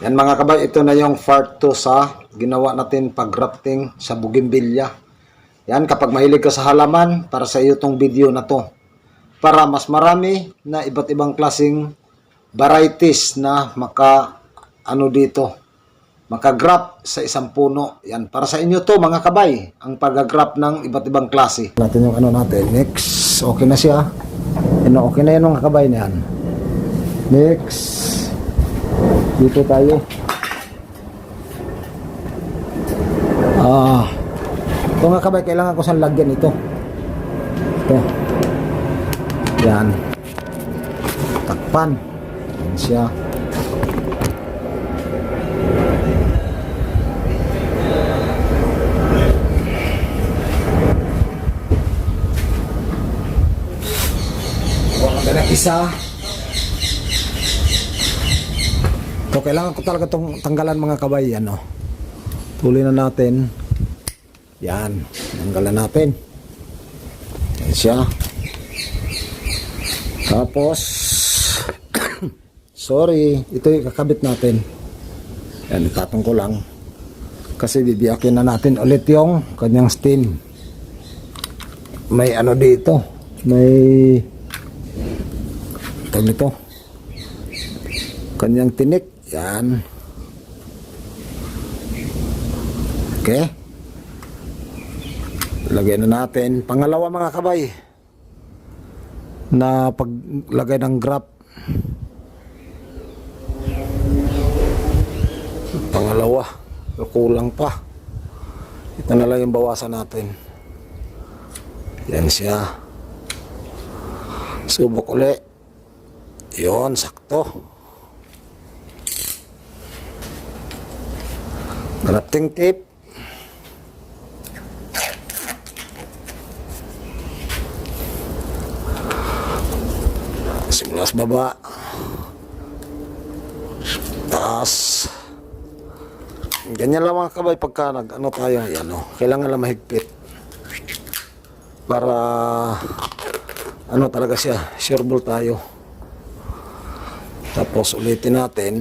Yan mga kabay, ito na yung part 2 sa ginawa natin pag-grafting sa bougainvillea. Yan, kapag mahilig ka sa halaman, para sa iyo tong video na to. Para mas marami na iba't ibang klasing varieties na maka ano dito makagrap sa isang puno. Yan, para sa inyo to mga kabay, ang pag-grap ng iba't ibang klase. Natin yung ano natin. Next, okay na siya. Yan, okay na yan mga kabay na yan. Next, dito tayo. Ah, ito mga kabay, kailangan ko saan lagyan ito. Ito. Yan. Takpan. Yan siya. Isa. Ito, kailangan ko talaga itong tanggalan mga kabay. Ano? Tuloy na natin. Yan. Tanggalan natin. Yan siya. Tapos, sorry, ito yung kakabit natin. Yan, itatong ko lang. Kasi bibiyakin na natin ulit yung kanyang steam. May ano dito. May tawag nito. Kanyang tinik. Yan. Okay. Lagay na natin. Pangalawa mga kabay. Na paglagay ng grab. Pangalawa. Kulang pa. Ito na lang yung bawasan natin. Yan siya. Subok uli. Yon, sakto. Grafting tape. Simula sa baba. Taas. Ganyan lang mga kabay pagka nag ano tayo, yan o. Kailangan lang mahigpit. Para ano talaga siya, sure ball tayo. Tapos ulitin natin.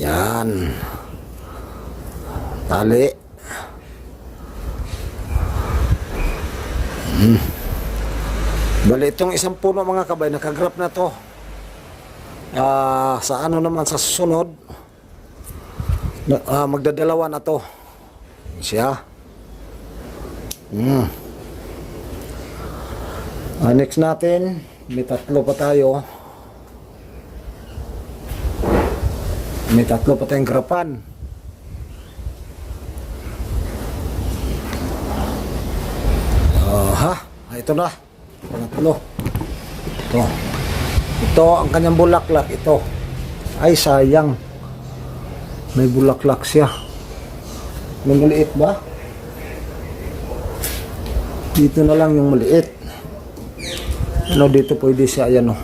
Yan. Tali. Hmm. Bali, itong isang puno mga kabay, nakagrap na to. Ah, sa ano naman sa susunod, ah, magdadalawa na to. Siya. Hmm. Ah, next natin, may tatlo pa tayo. May tatlo pa tayong grapan. Aha, ah, ito na. Tatlo. Ito. Ito ang kanyang bulaklak. Ito. Ay, sayang. May bulaklak siya. May maliit ba? Dito na lang yung maliit. Ano dito pwede siya. Ayan o.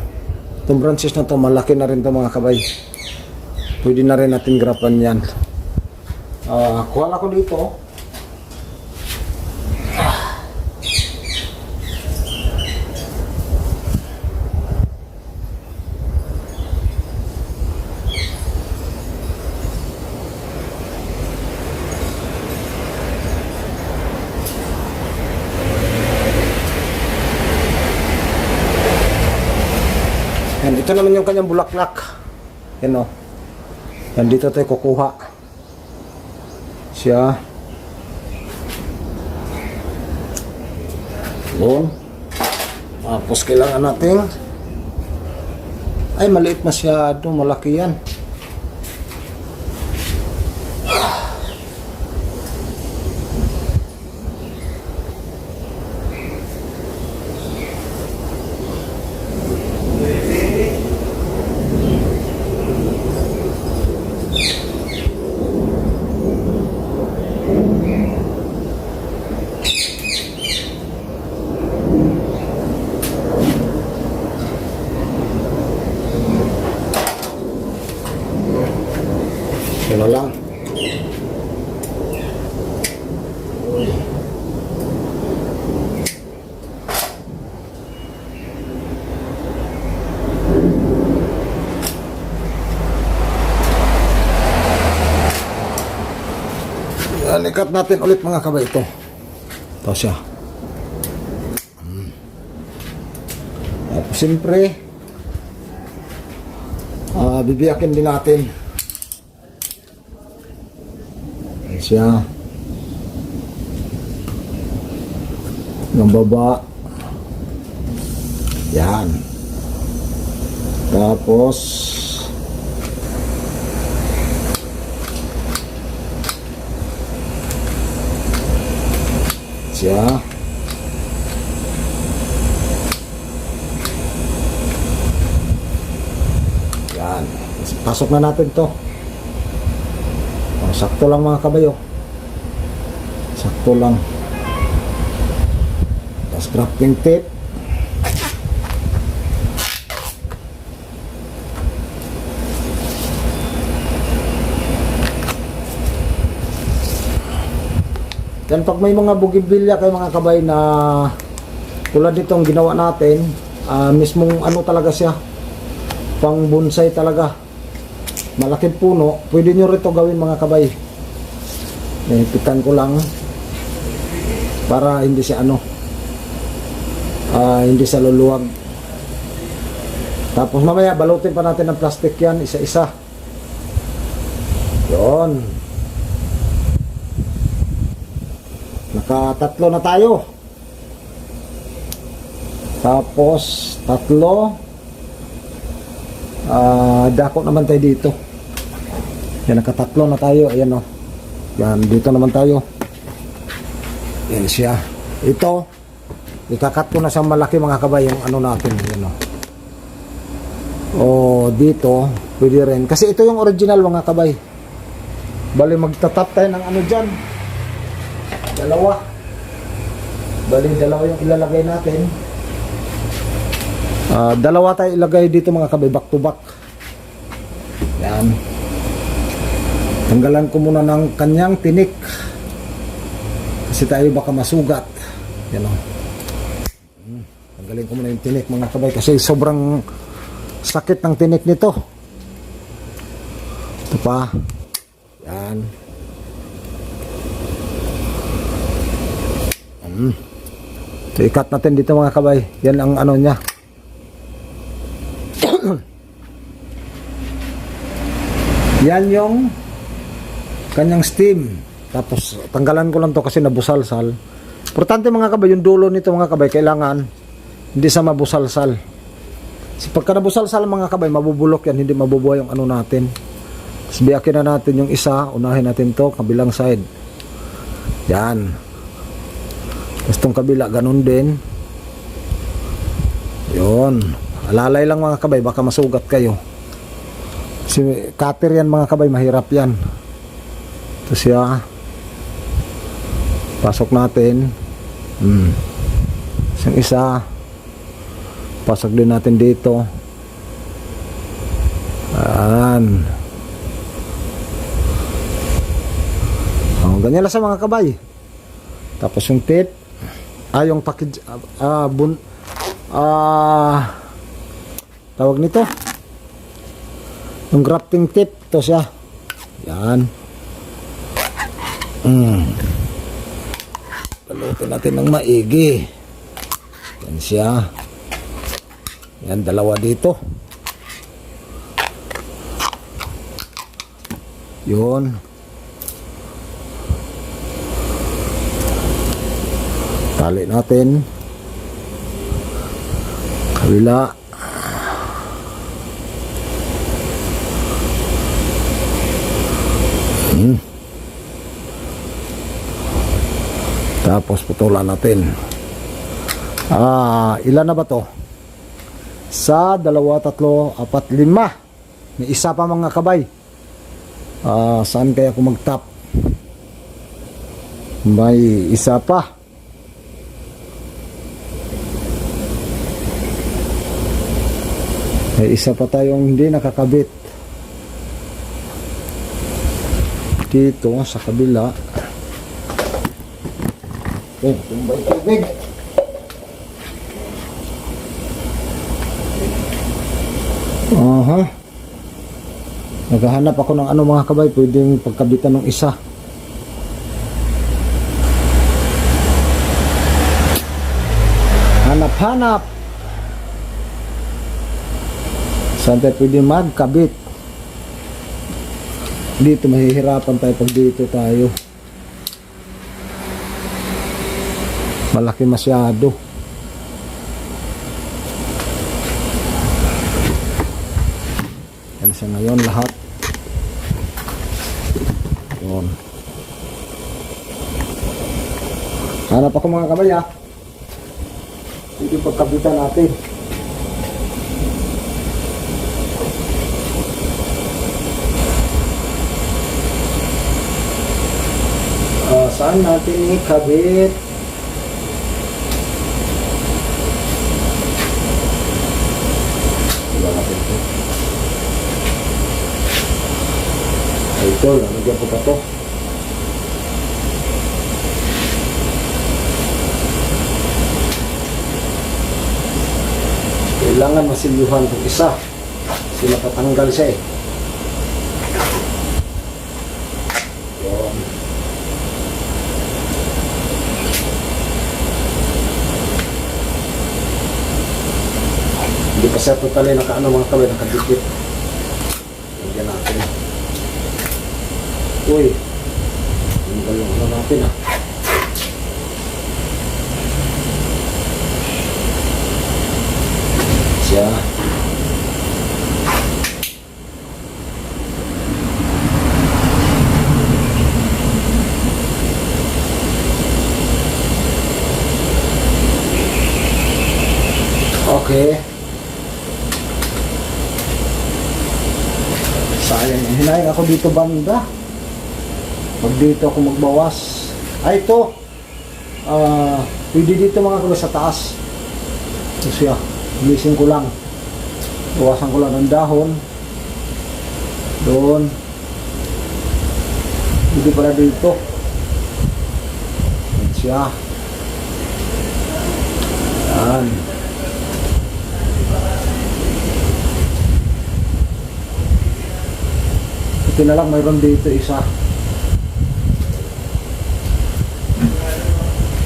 Itong branches na to malaki na rin to mga kabay. Pwede na rin natin grapan yan. Ah, kuha na ko dito. Yan, ito naman yung kanyang bulaklak. Yan o. Yan, dito tayo kukuha. Siya. Doon. Tapos kailangan natin. Ay, maliit masyado. Malaki yan. Yun na lang. Yan, ikat natin ulit mga kabay ito. Ito siya. Hmm. Siyempre, ah bibiyakin din natin. Yan siya. Ng baba. Yan. Tapos, siya. Yan. Pasok na natin to. Oh, sakto lang mga kabayo. Sakto lang. Tapos crafting tape. Yan pag may mga bugimbilya kay mga kabay na tulad nitong ginawa natin, ah, mismong ano talaga siya, pang bonsai talaga. Malaking puno, pwede nyo rito gawin mga kabay. Nahipitan ko lang para hindi siya ano, ah, hindi siya luluwag. Tapos mamaya balutin pa natin ng plastic yan, isa-isa. Yon. Nakatatlo na tayo. Tapos, tatlo. Ah, dako naman tayo dito. Yan, nakatatlo na tayo. Ayan o. Yan, dito naman tayo. Yan siya. Ito, ikakat ko na sa malaki mga kabay yung ano natin. Yan o. O, dito, pwede rin. Kasi ito yung original mga kabay. Bali, magtatap tayo ng ano dyan. Dalawa. Bali, dalawa yung ilalagay natin. Ah, dalawa tayo ilagay dito mga kabay, back to back. Yan. Tanggalan ko muna ng kanyang tinik. Kasi tayo baka masugat. Yan o. Hmm, Tanggalin ko muna yung tinik mga kabay kasi sobrang sakit ng tinik nito. Ito pa. Yan. Hmm. So, ikat natin dito mga kabay. Yan ang ano niya. Yan yung kanyang steam. Tapos tanggalan ko lang to kasi nabusalsal. Importante mga kabay, yung dulo nito mga kabay, kailangan hindi sa mabusalsal. Kasi pagka nabusalsal mga kabay, mabubulok yan, hindi mabubuhay yung ano natin. Tapos biyakin na natin yung isa, unahin natin to, kabilang side. Yan. Tapos tong kabila, ganun din. Yun. Alalay lang mga kabay, baka masugat kayo. Si cutter yan mga kabay, mahirap yan. Ito siya. Pasok natin. Hmm. Yung isa. Pasok din natin dito. Ayan. Oh, ganyan lang sa mga kabay. Tapos yung tip. Ah, yung package. Ah, bun. Ah, tawag nito. Yung grafting tip. Ito siya. Yan. Mm. Palutin natin ng maigi. Yan siya. Yan, dalawa dito. Yun. Tali natin. Kabila. Hmm. Tapos putulan natin. Ah, ilan na ba to? Sa dalawa, tatlo, apat, lima. May isa pa mga kabay. Ah, saan kaya ako mag-top? May isa pa. May isa pa tayong hindi nakakabit. Dito sa kabila. Eh, tumbay tubig. Aha. Naghahanap ako ng ano mga kabay, pwedeng pagkabitan ng isa. Hanap-hanap. Saan tayo pwede magkabit? Dito mahihirapan tayo pag dito tayo. Malaki masyado. Yan siya ngayon lahat. Yun. Hanap ako mga kabay ah. Hindi pagkabitan natin. Saan natin ikabit? Ito. Lalagyan ko pa to. Kailangan masilyuhan itong isa. Kasi natatanggal siya eh. Hindi pa siya totally nakaano mga kawin, nakadikit. Lagyan natin. Uy. Tanggal yung ano natin ah. Siya. Okay. Sayang. Hinayin ako dito banda. Pag dito ako magbawas. Ay, ito. Ah, pwede dito mga kabay sa taas. Ito siya. Gising ko lang. Bawasan ko lang ng dahon. Doon. Pwede pala dito. Yan siya. Yan. Ito na lang, mayroon dito isa.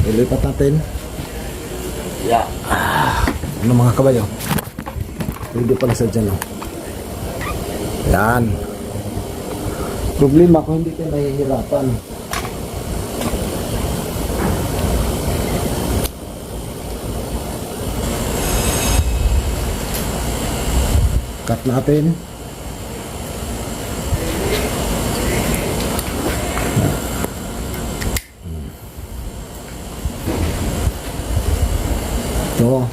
Ilipat natin. Yeah. Ah. Ano mga kabayo? Pwede pala sa dyan. Oh. Yan. Problema ko, hindi kayo nahihirapan. Cut natin. Ito.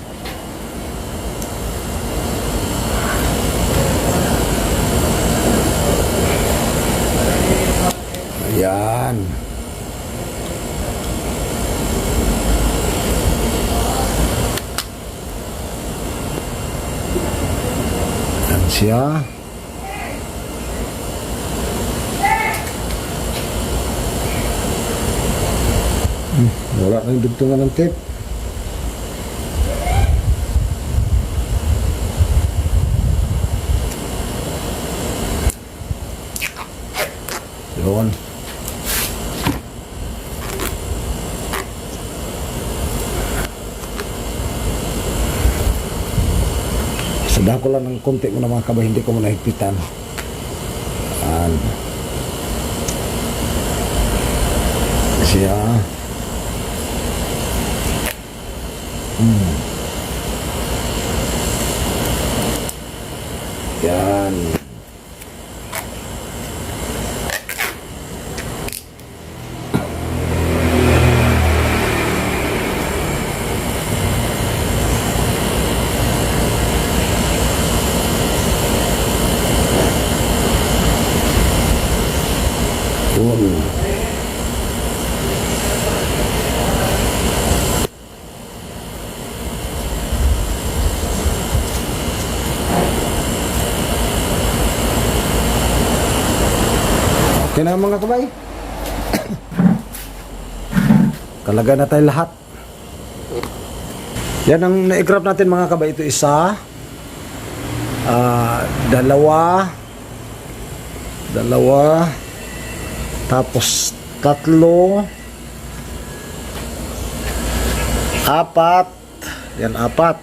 Ayan. Ayan siya. Hmm, wala nang dugtungan ng tape. Yun. Sada ko lang ng konti mo na mga kabay, hindi ko mo nahigpitan. Yan. Siya. Hmm. Yan. Yun. Na mga kabay. Kalaga na tayo lahat. Yan ang na-grab natin mga kabay. Ito isa. ah, dalawa. Dalawa. Tapos tatlo. Apat. Yan, apat.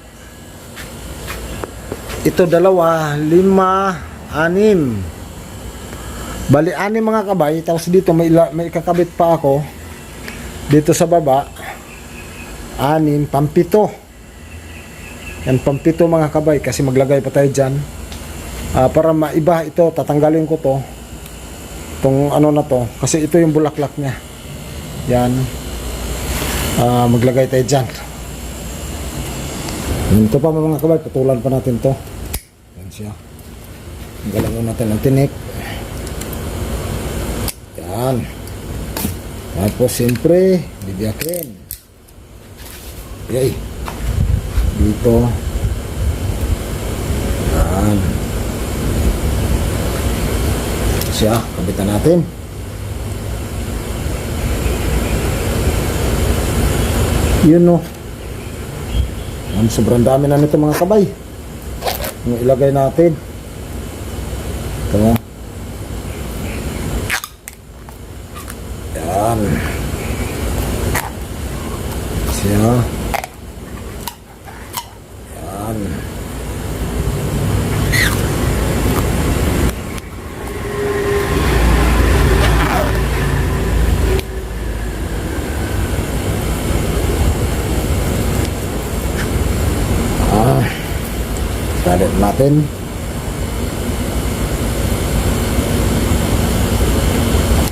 Ito dalawa, lima, anim. Bali, anim mga kabay. Tapos dito may, may kakabit pa ako. Dito sa baba, anim, pampito. Yan, pampito mga kabay. Kasi maglagay pa tayo dyan. Ah, para maiba ito, tatanggalin ko to. Itong ano na to. Kasi ito yung bulaklak niya. Yan. Ah, maglagay tayo dyan. Ito pa mga kabay, putulan pa natin to. Yan siya. Galangon natin ang tinik. Yan. Tapos siyempre, bibiyakin. Yay. Dito. Yan. Siya, kabitan natin. Yun no. Yan, sobrang dami na nito mga kabay. Yung ilagay natin. Ito. Yan. Siya. Yan. Ah. Talit natin.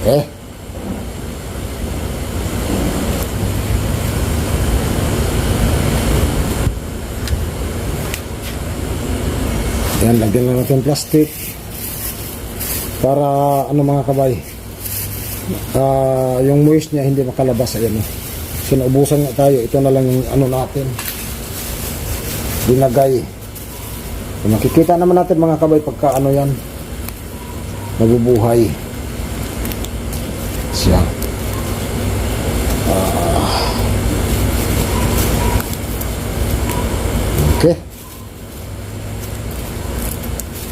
Okay. Yan, lagyan na natin plastic para ano mga kabay ah yung moist niya hindi makalabas ayan o sinubusan nga tayo ito na lang yung ano natin dinagay Kung makikita naman natin mga kabay pagka ano yan nabubuhay siya Ah. okay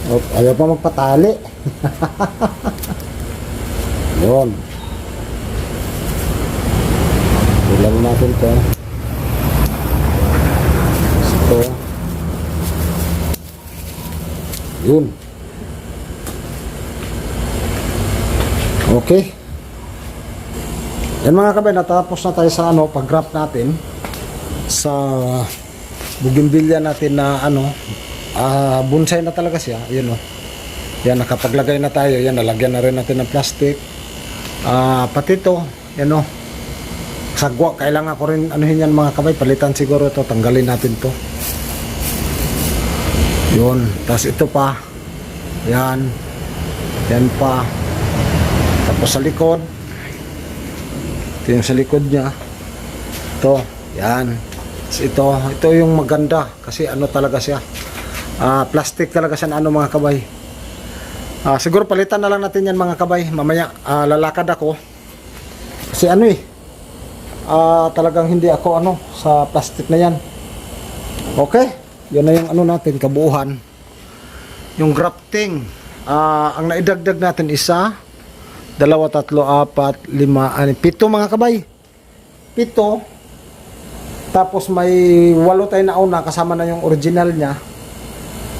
Oh, ayaw pa magpatali. Yun. Ilan natin to. Ito. Yun. Okay. Yan mga kabay, natapos na tayo sa ano, pag-graph natin sa bugimbilya natin na ano, ah bonsai na talaga siya. Yun oh. Yan, nakapaglagay na tayo. Yan, nalagyan na rin natin ng plastic. Ah, pati to, yan oh. Sagwa, kailangan ko rin anuhin yan mga kabay. Palitan siguro to, tanggalin natin to. Yun, tapos ito pa. Yan. Yan pa. Tapos sa likod. Ito yung sa likod niya. Ito, yan. Tapos ito, ito yung maganda kasi ano talaga siya. Ah, plastic talaga siya na ano mga kabay. Ah, siguro palitan na lang natin yan mga kabay. Mamaya ah, lalakad ako. Kasi ano eh. Ah, talagang hindi ako ano sa plastic na yan. Okay? Yan na yung ano natin kabuuhan. Yung grafting. Ah, ang naidagdag natin isa, dalawa, tatlo, apat, lima, anim, pito mga kabay. Pito. Tapos may walo tayo na una kasama na yung original niya.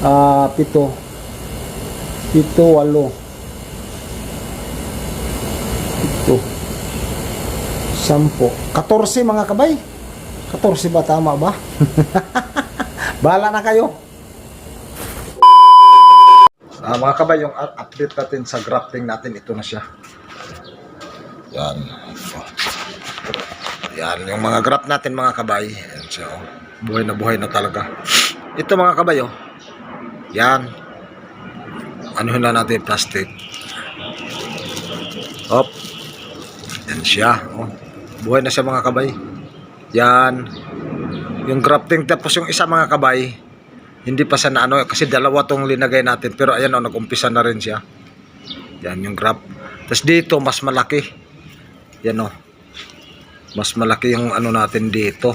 Ah, pito. Pito, walo. Pito. Sampo. 14 mga kabay. 14 ba tama ba? Bahala na kayo. Ah, mga kabay, yung up- update natin sa grafting natin, ito na siya. Yan. Yan, yung mga graph natin mga kabay. Yan siya, oh. Buhay na buhay na talaga. Ito mga kabay, oh. Yan. Ano na natin yung plastic. Op. Yan siya. Oh. Buhay na siya mga kabay. Yan. Yung grafting tapos yung isa mga kabay, hindi pa sa ano kasi dalawa tong linagay natin pero ayan oh nag-umpisa na rin siya. Yan yung graph. Tapos dito mas malaki. Yan oh. Mas malaki yung ano natin dito.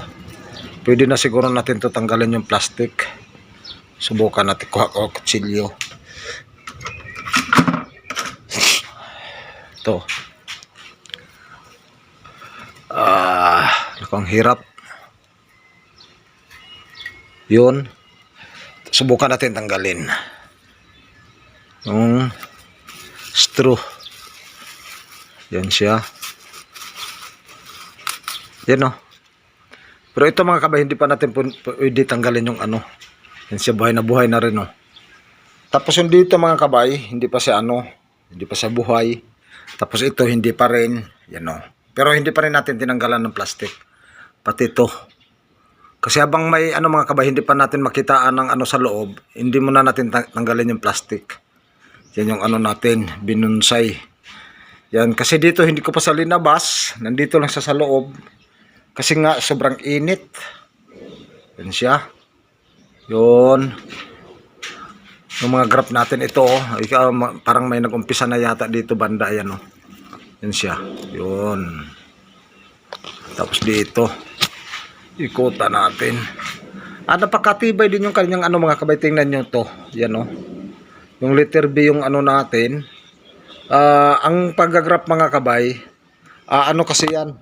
Pwede na siguro natin to tanggalin yung plastic. Subukan natin kuha ko kutsilyo. To. Ah, uh, hirap. Yun. Subukan natin tanggalin. Yung straw. Yan siya. Yan o. Pero ito mga kabay, hindi pa natin pwede tanggalin yung ano. Yan siya, buhay na buhay na rin o. Tapos yung dito mga kabay, hindi pa siya ano, hindi pa siya buhay. Tapos ito, hindi pa rin. Yan o. Pero hindi pa rin natin tinanggalan ng plastic. Pati ito. Kasi habang may ano mga kabay, hindi pa natin makitaan ng ano sa loob, hindi muna natin tang- tanggalin yung plastic. Yan yung ano natin, binunsay. Yan, kasi dito hindi ko pa sa linabas, nandito lang siya sa loob. Kasi nga sobrang init. Yan siya. Yun. Yung mga graph natin ito, oh, ikaw, parang may nag-umpisa na yata dito banda, yan oh. Yan siya. Yun. Tapos dito, ikutan natin. Ah, napakatibay din yung kanyang ano mga kabay, tingnan nyo to. Yan oh. Yung letter B yung ano natin. Ah, ang paggagrap mga kabay, ah, ano kasi yan?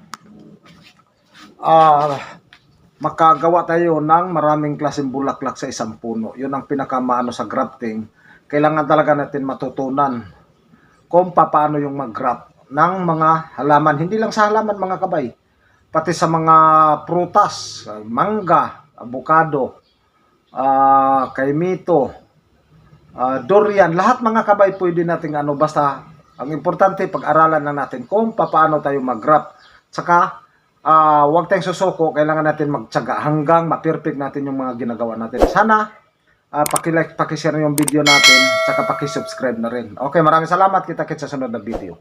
Ah, makagawa tayo ng maraming klaseng bulaklak sa isang puno. Yun ang pinakamaano sa grafting. Kailangan talaga natin matutunan kung paano yung mag-graft ng mga halaman. Hindi lang sa halaman mga kabay, pati sa mga prutas, mangga, avocado, ah kaimito, ah, durian, lahat mga kabay pwede nating ano basta ang importante pag-aralan na natin kung paano tayo mag-graft. Saka ah huwag tayong susuko, kailangan natin magtiyaga hanggang ma-perfect natin yung mga ginagawa natin. Sana ah paki-like, paki-share yung video natin, saka paki-subscribe na rin. Okay, maraming salamat. Kita-kits sa sunod na video.